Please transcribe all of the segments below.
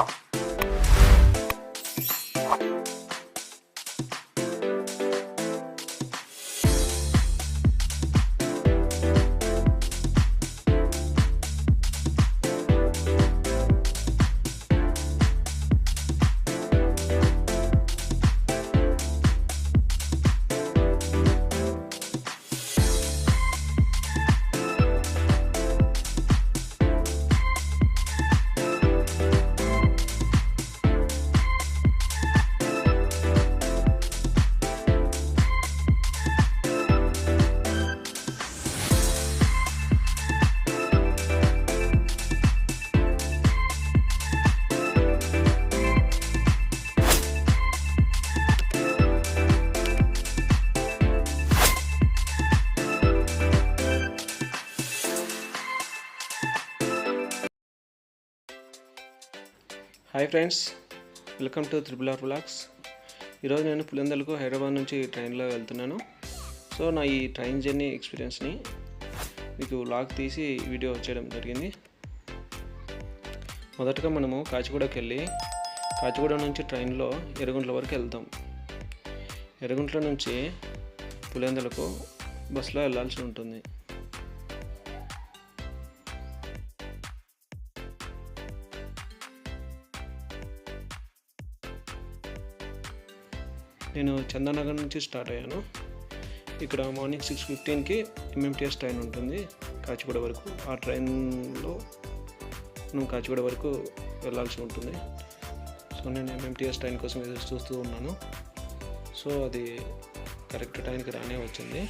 you hi friends welcome to triple R blogs ఈరోజు నేను పులిందలకు హైదరాబాద్ నుంచి ట్రైన్లో వెళ్తున్నాను. సో నా ఈ ట్రైన్ జర్నీ ఎక్స్పీరియన్స్ని మీకు లాక్ తీసి వీడియో చేయడం జరిగింది. మొదటగా మనము కాచిగూడకి వెళ్ళి కాచిగూడ నుంచి ట్రైన్లో ఎరుగుంట్ల వరకు వెళ్తాం. ఎరుగుంట్ల నుంచి పులిందలకు బస్సులో వెళ్ళాల్సి ఉంటుంది. నేను చందానగర్ నుంచి స్టార్ట్ అయ్యాను. ఇక్కడ మార్నింగ్ సిక్స్ ఫిఫ్టీన్కి ఎంఎంటీఎస్ ట్రైన్ ఉంటుంది. కాచిగూడ వరకు. ఆ ట్రైన్లో నువ్వు కాచిగూడ వరకు వెళ్ళాల్సి ఉంటుంది. సో నేను ఎంఎంటీఎస్ ట్రైన్ కోసం ఎదురు చూస్తూ ఉన్నాను. సో అది కరెక్ట్ టైంకి రానే వచ్చింది.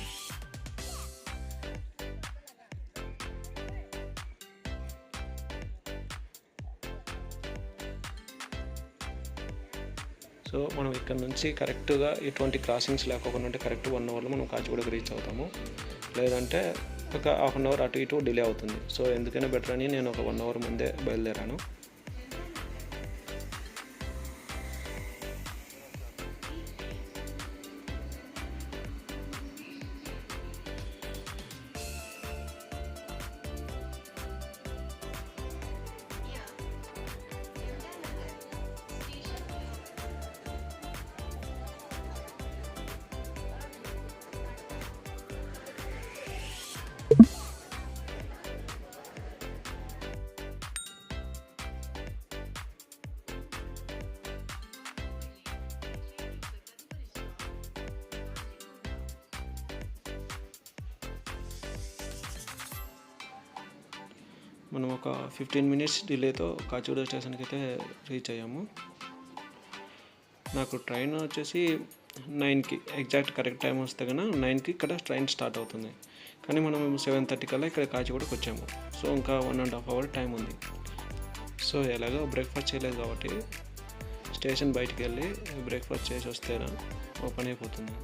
ఇక్కడ నుంచి కరెక్ట్గా ఎటువంటి క్రాసింగ్స్ లేకోకుండా ఉంటే కరెక్ట్ వన్ అవర్లో మనం కాచిగూడకు రీచ్ అవుతాము. లేదంటే ఒక హాఫ్ అన్ అవర్ అటు ఇటు డిలే అవుతుంది. సో ఎందుకైనా బెటర్ అని నేను ఒక వన్ అవర్ ముందే బయలుదేరాను. మనం ఒక ఫిఫ్టీన్ మినిట్స్ డిలేతో కాచిగూడ స్టేషన్కి అయితే రీచ్ అయ్యాము. నాకు ట్రైన్ వచ్చేసి నైన్కి ఎగ్జాక్ట్ కరెక్ట్ టైం వస్తే కన్నా నైన్కి ఇక్కడ ట్రైన్ స్టార్ట్ అవుతుంది. కానీ మనం సెవెన్ థర్టీ కల్లా ఇక్కడ కాచిగూడకి వచ్చాము. సో ఇంకా one and half hour time ఉంది. సో ఎలాగో బ్రేక్ఫాస్ట్ చేయలేదు కాబట్టి స్టేషన్ బయటికి వెళ్ళి బ్రేక్ఫాస్ట్ చేసి వస్తేనా ఓపెన్ అయిపోతుంది.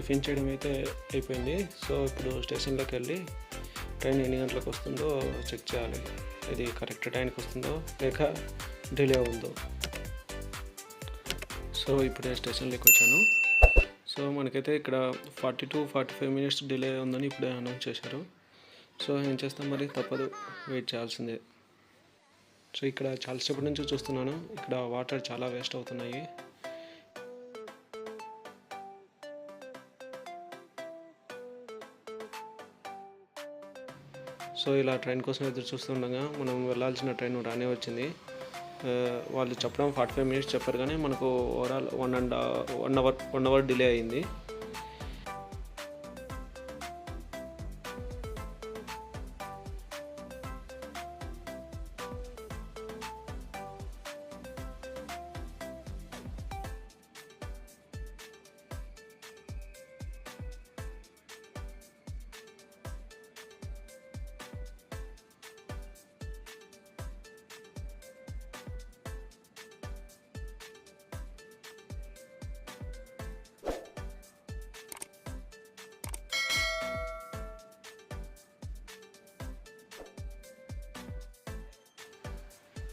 టిఫిన్ చేయడం అయితే అయిపోయింది. సో ఇప్పుడు స్టేషన్లోకి వెళ్ళి ట్రైన్ ఎన్ని గంటలకు వస్తుందో చెక్ చేయాలి. ఇది కరెక్ట్ టైంకి వస్తుందో లేక డిలే ఉందో. సో ఇప్పుడే స్టేషన్లోకి వచ్చాను. సో మనకైతే ఇక్కడ forty two forty five minutes delay ఉందని ఇప్పుడే అనౌన్స్ చేశారు. సో ఏం చేస్తాం మరి? తప్పదు. వెయిట్ చేయాల్సిందే. సో ఇక్కడ చాలాసేపటి నుంచి చూస్తున్నాను. ఇక్కడ వాటర్ చాలా వేస్ట్ అవుతున్నాయి. సో ఇలా ట్రైన్ కోసం ఎదురు చూస్తుండగా మనం వెళ్ళాల్సిన ట్రైన్ రానే వచ్చింది. వాళ్ళు చెప్పడం ఫార్టీ ఫైవ్ మినిట్స్ చెప్పారు కానీ మనకు overall one and one hour one hour delay అయింది.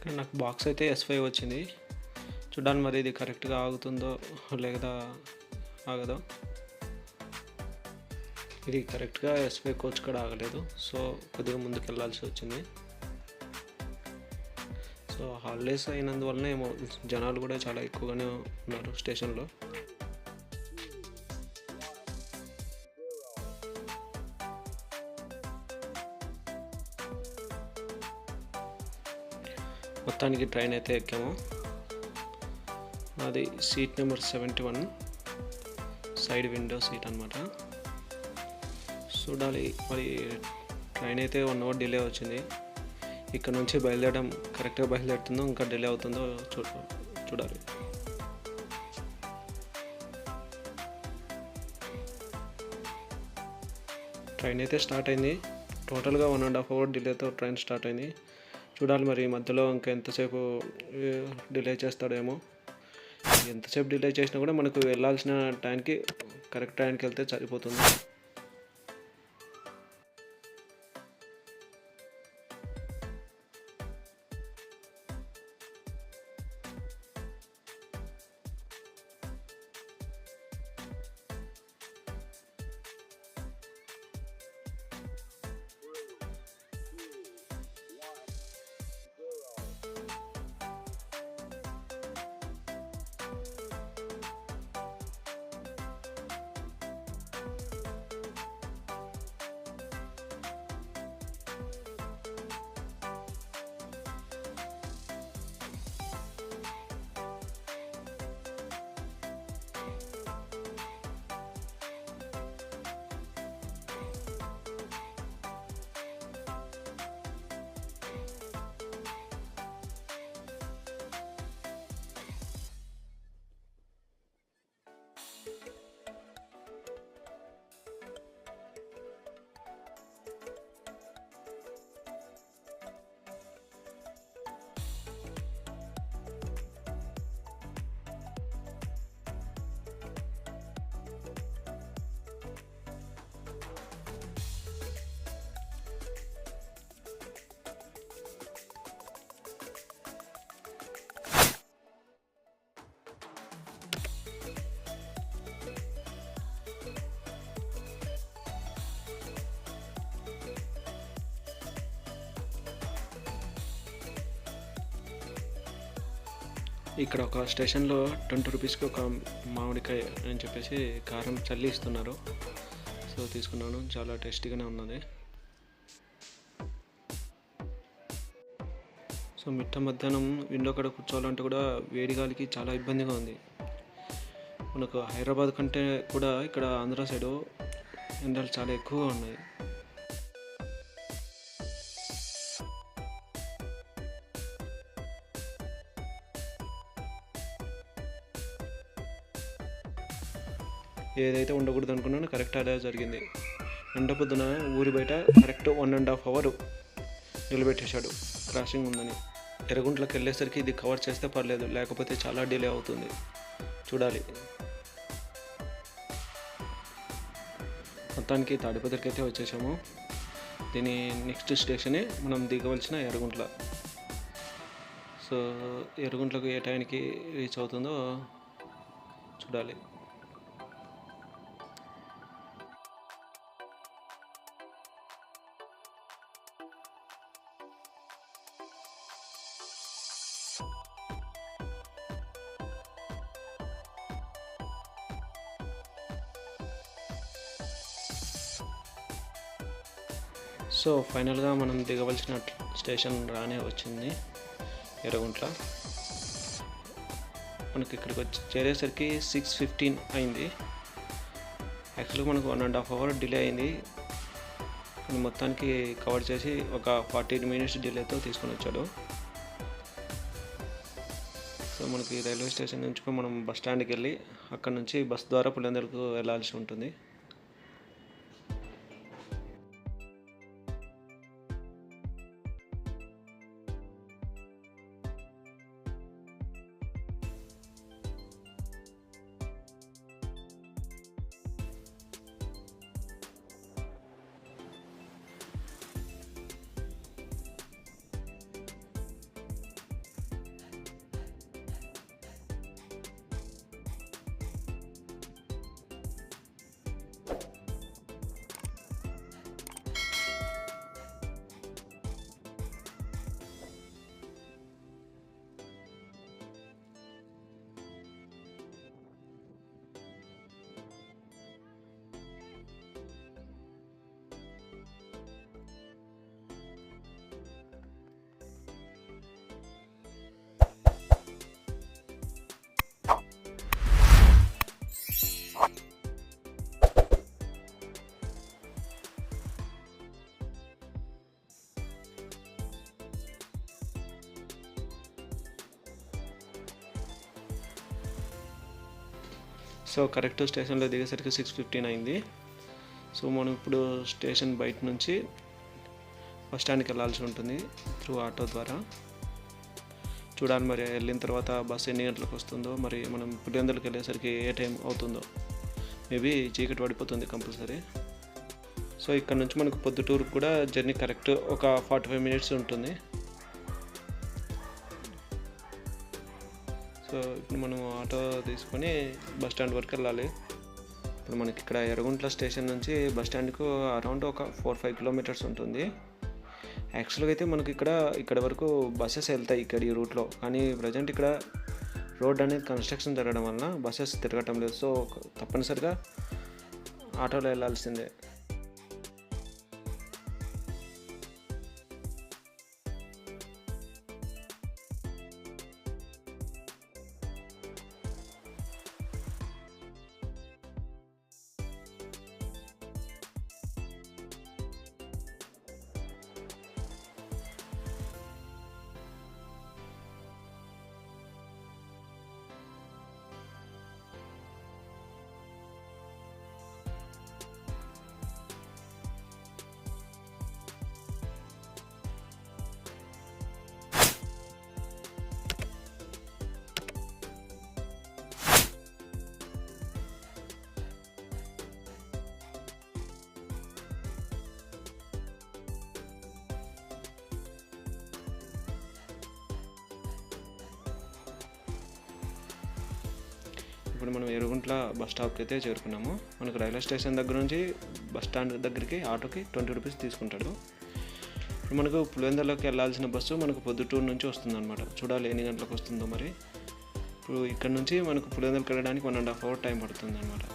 ఇక్కడ నాకు బాక్స్ అయితే ఎస్ ఫైవ్ వచ్చింది. చూడాలి మరి ఇది కరెక్ట్గా ఆగుతుందో లేదా ఆగదో. ఇది కరెక్ట్గా ఎస్ ఫైవ్ కోచ్ కూడా ఆగలేదు. సో కొద్దిగా ముందుకు వెళ్ళాల్సి వచ్చింది. సో హాలిడేస్ అయినందువలన ఏమో జనాలు కూడా చాలా ఎక్కువగానే ఉన్నారు స్టేషన్లో. మొత్తానికి ట్రైన్ అయితే ఎక్కాము. అది seat number seventy one. Side window seat అనమాట చూడాలి మరి ట్రైన్ అయితే వన్ అవర్ డిలే వచ్చింది. ఇక్కడ నుంచి బయలుదేరడం కరెక్ట్గా బయలుదేరుతుందో ఇంకా డిలే అవుతుందో చూ చూడాలి. ట్రైన్ అయితే స్టార్ట్ అయింది. టోటల్గా వన్ అండ్ హాఫ్ అవర్ డిలేతో ట్రైన్ స్టార్ట్ అయింది. చూడాలి మరి మధ్యలో ఇంకా ఎంతసేపు డిలే చేస్తాడేమో. ఎంతసేపు డిలే చేసినా కూడా మనకు వెళ్ళాల్సిన టైంకి కరెక్ట్ టైంకి వెళ్తే సరిపోతుంది. ఇక్కడ ఒక స్టేషన్లో ట్వంటీ రూపీస్కి ఒక మామిడికాయ అని చెప్పేసి కారం చల్లి ఇస్తున్నారు. సో తీసుకున్నాను. చాలా టేస్టీగానే ఉన్నది. సో మిట్ట మధ్యాహ్నం విండో కాడ కూర్చోవాలంటే కూడా వేడి గాలికి చాలా ఇబ్బందిగా ఉంది. మనకు హైదరాబాద్ కంటే కూడా ఇక్కడ ఆంధ్ర సైడు ఎండలు చాలా ఎక్కువగా ఉన్నాయి. ఏదైతే ఉండకూడదు అనుకున్నానో కరెక్ట్ అదే జరిగింది. ఎండ పొద్దున ఊరి బయట correct one and half hour నిలబెట్టేశాడు. Crossing ఉందని. ఎర్రగుంట్లోకి వెళ్ళేసరికి ఇది కవర్ చేస్తే పర్లేదు లేకపోతే చాలా డిలే అవుతుంది. చూడాలి. మొత్తానికి తాడిపత్రికి అయితే వచ్చేసాము. దీని నెక్స్ట్ స్టేషనే మనం దిగవలసిన ఎర్రగుంట్ల. సో ఎర్రగుంట్లకు ఏ టైంకి రీచ్ అవుతుందో చూడాలి. సో ఫైనల్గా మనం దిగవలసిన స్టేషన్ రానే వచ్చింది ఎర్రగుంట్ల. మనకి ఇక్కడికి వచ్చి చేరేసరికి సిక్స్ ఫిఫ్టీన్ అయింది. యాక్చువల్గా మనకు one and half hour delay అయింది. కానీ మొత్తానికి కవర్ చేసి ఒక ఫార్టీ మినిట్స్ డిలేతో తీసుకొని వచ్చాడు. సో మనకి రైల్వే స్టేషన్ నుంచి మనం బస్ స్టాండ్కి వెళ్ళి అక్కడ నుంచి బస్ ద్వారా పులిందరకు వెళ్ళాల్సి ఉంటుంది. సో కరెక్ట్ స్టేషన్లో దిగేసరికి సిక్స్ ఫిఫ్టీన్ అయింది సో మనం ఇప్పుడు స్టేషన్ బయట నుంచి బస్ స్టాండ్కి వెళ్ళాల్సి ఉంటుంది త్రూ ఆటో ద్వారా. చూడాలి మరి వెళ్ళిన తర్వాత బస్ ఎన్ని గంటలకు వస్తుందో మరి మనం పులివెందులకు వెళ్ళేసరికి ఏ టైం అవుతుందో. మేబీ చీకటి పడిపోతుంది కంపల్సరీ. సో ఇక్కడ నుంచి మనకు పొద్దుటూరుకు కూడా జర్నీ కరెక్ట్ ఒక ఫార్టీ ఫైవ్ మినిట్స్ ఉంటుంది. సో ఇప్పుడు మనం ఆటో తీసుకొని బస్ స్టాండ్ వరకు వెళ్ళాలి. ఇప్పుడు మనకి ఇక్కడ ఎర్రగుంట్ల స్టేషన్ నుంచి బస్ స్టాండ్కు అరౌండ్ ఒక ఫోర్ ఫైవ్ కిలోమీటర్స్ ఉంటుంది. యాక్చువల్గా అయితే మనకి ఇక్కడ ఇక్కడ వరకు బస్సెస్ వెళ్తాయి ఇక్కడ ఈ రూట్లో. కానీ ప్రజెంట్ ఇక్కడ రోడ్ అనేది కన్స్ట్రక్షన్ జరగడం వలన బస్సెస్ తిరగటం లేదు. సో తప్పనిసరిగా ఆటోలో వెళ్ళాల్సిందే. ఇప్పుడు మనం ఎరుగుంట్ల బస్ స్టాప్కి అయితే చేరుకున్నాము. మనకు రైల్వే స్టేషన్ దగ్గర నుంచి బస్ స్టాండ్ దగ్గరికి ఆటోకి ట్వంటీ రూపీస్ తీసుకుంటాడు. ఇప్పుడు మనకు పులివెందులకి వెళ్ళాల్సిన బస్సు మనకు పొద్దుటూరు నుంచి వస్తుందన్నమాట. చూడాలి ఎన్ని గంటలకు వస్తుందో మరి. ఇప్పుడు ఇక్కడ నుంచి మనకు పులివెందులకు వెళ్ళడానికి one and half hour time పడుతుంది అనమాట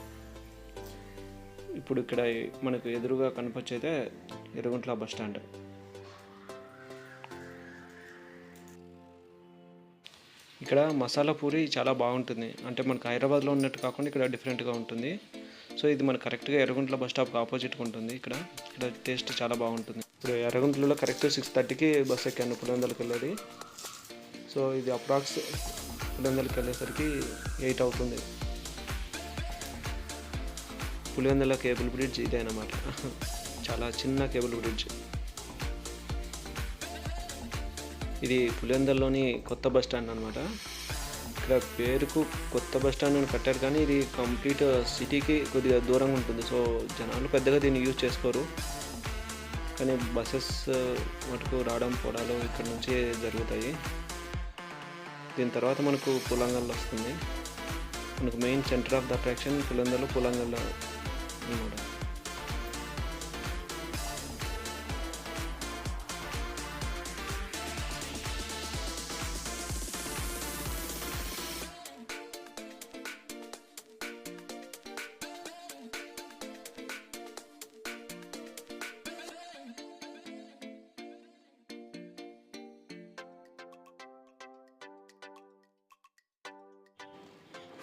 ఇప్పుడు ఇక్కడ మనకు ఎదురుగా కనిపించేదే ఎరుగుంట్ల బస్ స్టాండ్. ఇక్కడ మసాలా పూరి చాలా బాగుంటుంది. అంటే మనకు హైదరాబాద్లో ఉన్నట్టు కాకుండా ఇక్కడ డిఫరెంట్గా ఉంటుంది. సో ఇది మనకు కరెక్ట్గా ఎర్రగుంట్ల బస్ స్టాప్కి ఆపోజిట్గా ఉంటుంది ఇక్కడ. ఇక్కడ టేస్ట్ చాలా బాగుంటుంది. ఇప్పుడు ఎర్రగుంట్లలో కరెక్ట్ సిక్స్ థర్టీకి బస్ ఎక్కాను పులివెందులకు వెళ్ళేది. సో ఇది అప్రాక్స్ పులివెందులకు వెళ్ళేసరికి ఎయిట్ అవుతుంది. పులివెందుల కేబుల్ బ్రిడ్జ్ ఇదే అన్నమాట. చాలా చిన్న కేబుల్ బ్రిడ్జ్. ఇది పులివెందుల్లోని కొత్త బస్ స్టాండ్ అనమాట ఇక్కడ పేరుకు కొత్త బస్ స్టాండ్ అని కట్టారు కానీ ఇది కంప్లీట్ సిటీకి కొద్దిగా దూరంగా ఉంటుంది. సో జనాలు పెద్దగా దీన్ని యూజ్ చేసుకోరు. కానీ బస్సెస్ మటుకు రావడం పోవడాలు ఇక్కడ నుంచి జరుగుతాయి. దీని తర్వాత మనకు పులంగల్ వస్తుంది. మనకు main centre of the attraction Pulangal Pulangal అనమాట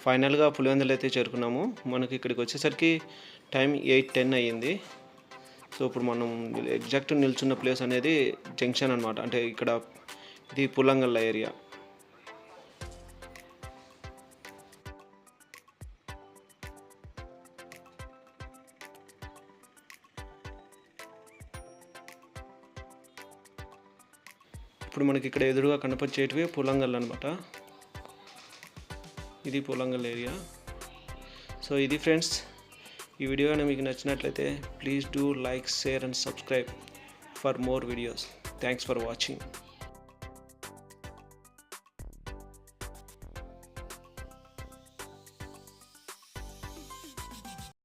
ఫైనల్గా పులివెందులు అయితే చేరుకున్నాము మనకి ఇక్కడికి వచ్చేసరికి టైం ఎయిట్ టెన్ అయ్యింది. సో ఇప్పుడు మనం ఎగ్జాక్ట్ నిల్చున్న ప్లేస్ అనేది జంక్షన్ అనమాట అంటే ఇక్కడ ఇది పులంగల్ల ఏరియా. ఇప్పుడు మనకి ఇక్కడ ఎదురుగా కనపరిచేటివి పులంగల్ అనమాట ఇది పొలంగల్ ఏరియా సో ఇది ఫ్రెండ్స్ ఈ వీడియో మీకు నచ్చినట్లయితే please do like share and subscribe for more videos thanks for watching